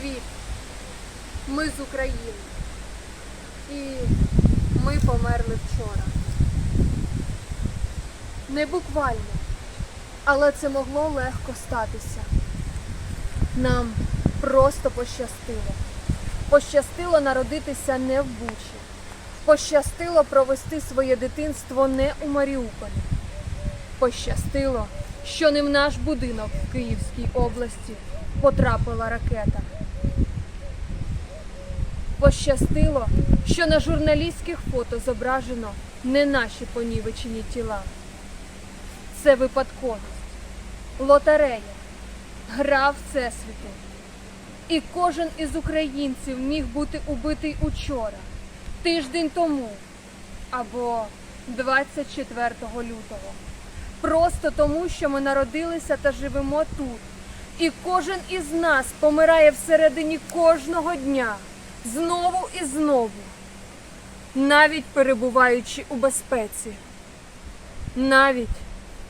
Привіт! Ми з України. І ми померли вчора. Не буквально, але це могло легко статися. Нам просто пощастило. Пощастило народитися не в Бучі. Пощастило провести своє дитинство не у Маріуполі. Пощастило, що не в наш будинок в Київській області потрапила ракета. Пощастило, що на журналістських фото зображено не наші понівечені тіла. Це випадковість, лотерея, гра Всесвіту. І кожен із українців міг бути убитий учора, тиждень тому або 24 лютого. Просто тому, що ми народилися та живемо тут. І кожен із нас помирає всередині кожного дня, знову і знову, навіть перебуваючи у безпеці, навіть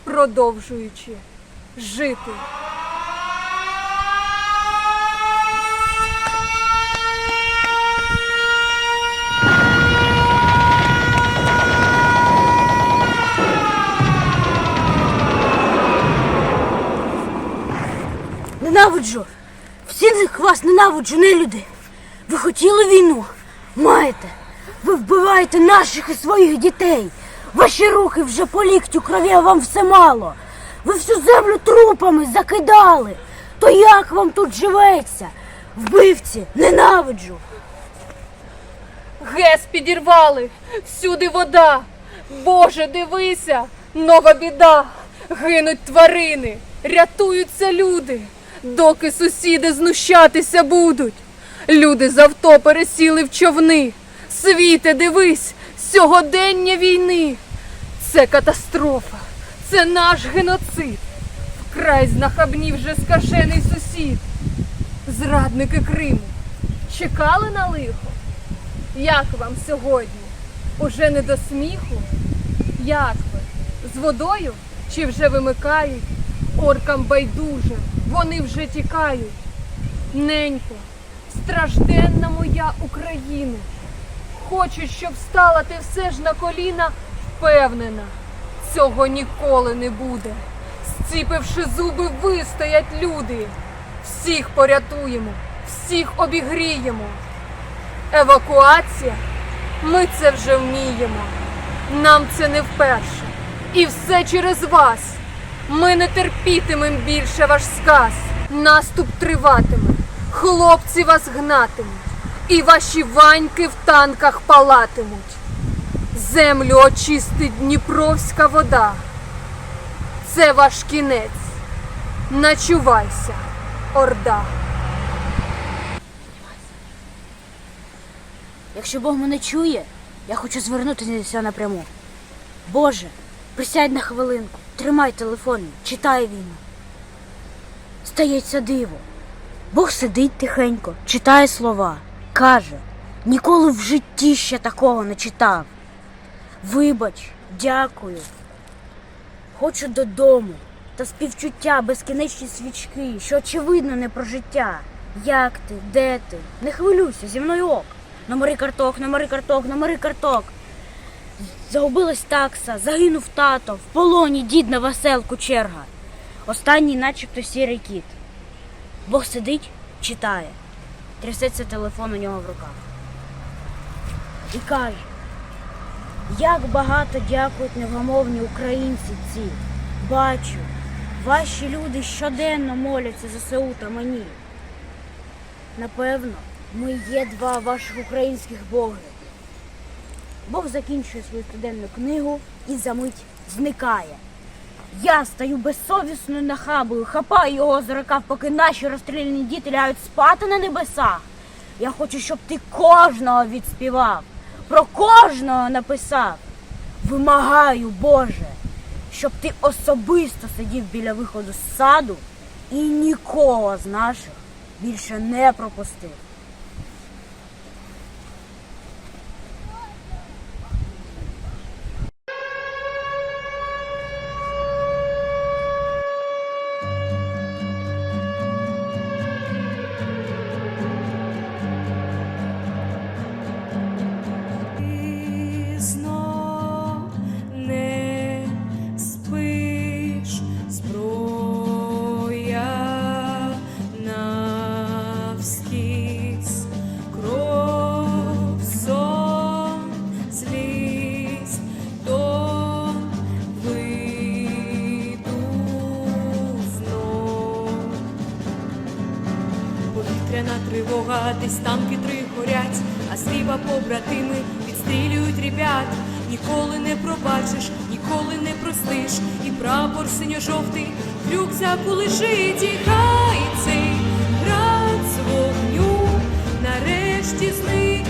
продовжуючи жити. Ненавиджу. Всіх вас ненавиджу, не люди. Ви хотіли війну? Маєте. Ви вбиваєте наших і своїх дітей. Ваші руки вже по ліктю крові, а вам все мало. Ви всю землю трупами закидали. То як вам тут живеться? Вбивці, ненавиджу. ГЕС підірвали, всюди вода. Боже, дивися, нова біда. Гинуть тварини, рятуються люди, доки сусіди знущатися будуть. Люди з авто пересіли в човни. Світе, дивись, сьогодення війни. Це катастрофа, це наш геноцид. Вкрай знахабнів вже скажений сусід. Зрадники Криму чекали на лихо. Як вам сьогодні? Уже не до сміху? Як ви? З водою? Чи вже вимикають? Оркам байдуже, вони вже тікають. Ненько, стражденна моя Україна. Хочуть, щоб стала ти все ж на коліна, впевнена, цього ніколи не буде. Зціпивши зуби, вистоять люди. Всіх порятуємо, всіх обігріємо. Евакуація? Ми це вже вміємо. Нам це не вперше. І все через вас. Ми не терпітимем більше ваш сказ. Наступ триватиме, хлопці вас гнатимуть, і ваші ваньки в танках палатимуть. Землю очистить Дніпровська вода. Це ваш кінець. Начувайся, орда. Якщо Бог мене чує, я хочу звернутися напряму. Боже, присядь на хвилинку, тримай телефон, читай війну. Стається диво. Бог сидить тихенько, читає слова, каже, ніколи в житті ще такого не читав. Вибач, дякую. Хочу додому та співчуття, безкінечні свічки, що очевидно не про життя. Як ти? Де ти? Не хвилюйся, зі мною ок. Номери карток, номери карток, номери карток. Загубилась такса, загинув тато, в полоні дід на веселку черга. Останній, начебто, сірий кіт. Бог сидить, читає. Трясеться телефон у нього в руках. І каже, як багато дякують невгамовні українці ці. Бачу, ваші люди щоденно моляться за СУ та мені. Напевно, ми є два ваших українських боги. Бог закінчує свою студенну книгу і за мить зникає. Я стаю безсовісною нахабою, хапаю його за рукав, поки наші розстріляні діти лягають спати на небесах. Я хочу, щоб ти кожного відспівав, про кожного написав. Вимагаю, Боже, щоб ти особисто сидів біля виходу з саду і нікого з наших більше не пропустив. Тривога, десь танки три горять, а сліва побратими підстрілюють ребят. Ніколи не пробачиш, ніколи не простиш, і прапор синьо-жовтий в рюкзаку лежить, і хай цей град з вогню нарешті зникне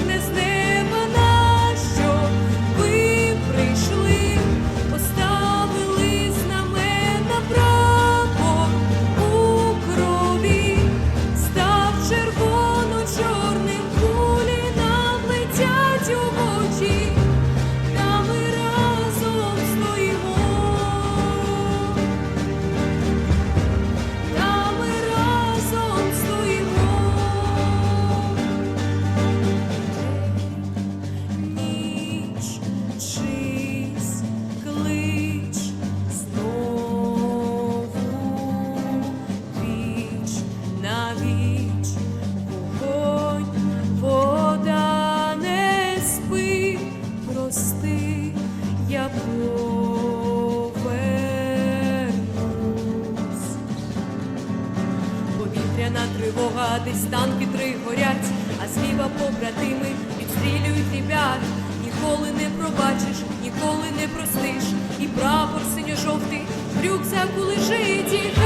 Тривога, десь танки три горять, а зліва побратими відстрілюють ребят. Ніколи не пробачиш, ніколи не простиш, і прапор синьо-жовтий в рюкзаку лежить, і